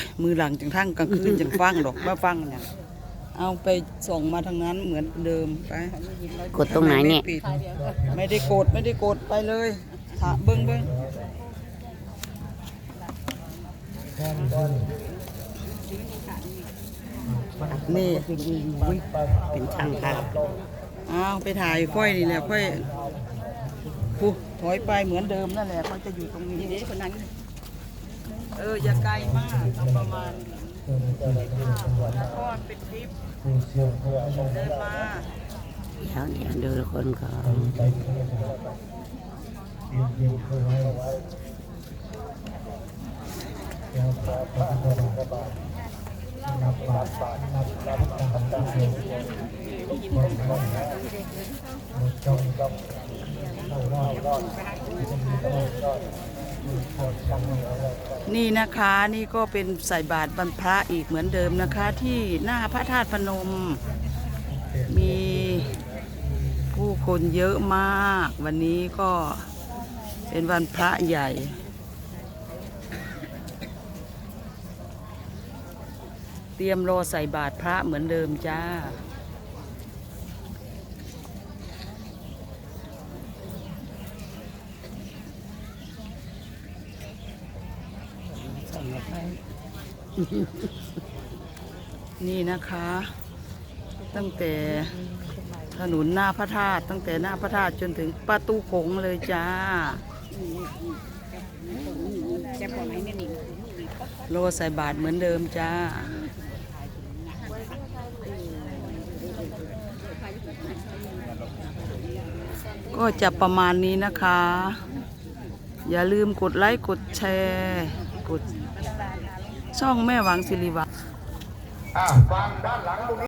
ยมือหลังจังทั้งกลางคืนจังฟังดอกมาฟังเนี่ยเอาไปส่งมาทางนั้นเหมือนเดิมไปกดตรงไหนเนี่ยม่ปิดไม่ได้กดไม่ได้กดไปเลยถาเบิ้งเบิ้งนี่เป็นช่างภาพอ้าวไปถ่ายค่อยนี่แหละค่อยผู้ถอยไปเหมือนเดิมนั่นแหละเขาจะอยู่ตรงนี้คนนั้น เออ อย่าไกลมากเอาประมาณแล้วก็เป็นทริปเดินมาเดี๋ยวเดี๋ยวดูคนก่อน นี่นะคะนี่ก็เป็นใส่บาตรบรรพระอีกเหมือนเดิมนะคะ ที่หน้าพระธาตุพนม มีผู้คนเยอะมาก วันนี้ก็เป็นวันพระใหญ่เตรียมรอใส่บาตรพระเหมือนเดิมจ้า นี่นะคะ ตั้งแต่ถนนหน้าพระธาตุตั้งแต่หน้าพระธาตุจนถึงประตูโขงเลยจ้าโลใส่บาทเหมือนเดิมจ้า ก็จะประมาณนี้นะคะ อย่าลืมกดไลค์ กดแชร์ ช่องแม่หวังสิริวัฒน์ อ่าฟังด้านหลังตรงนี้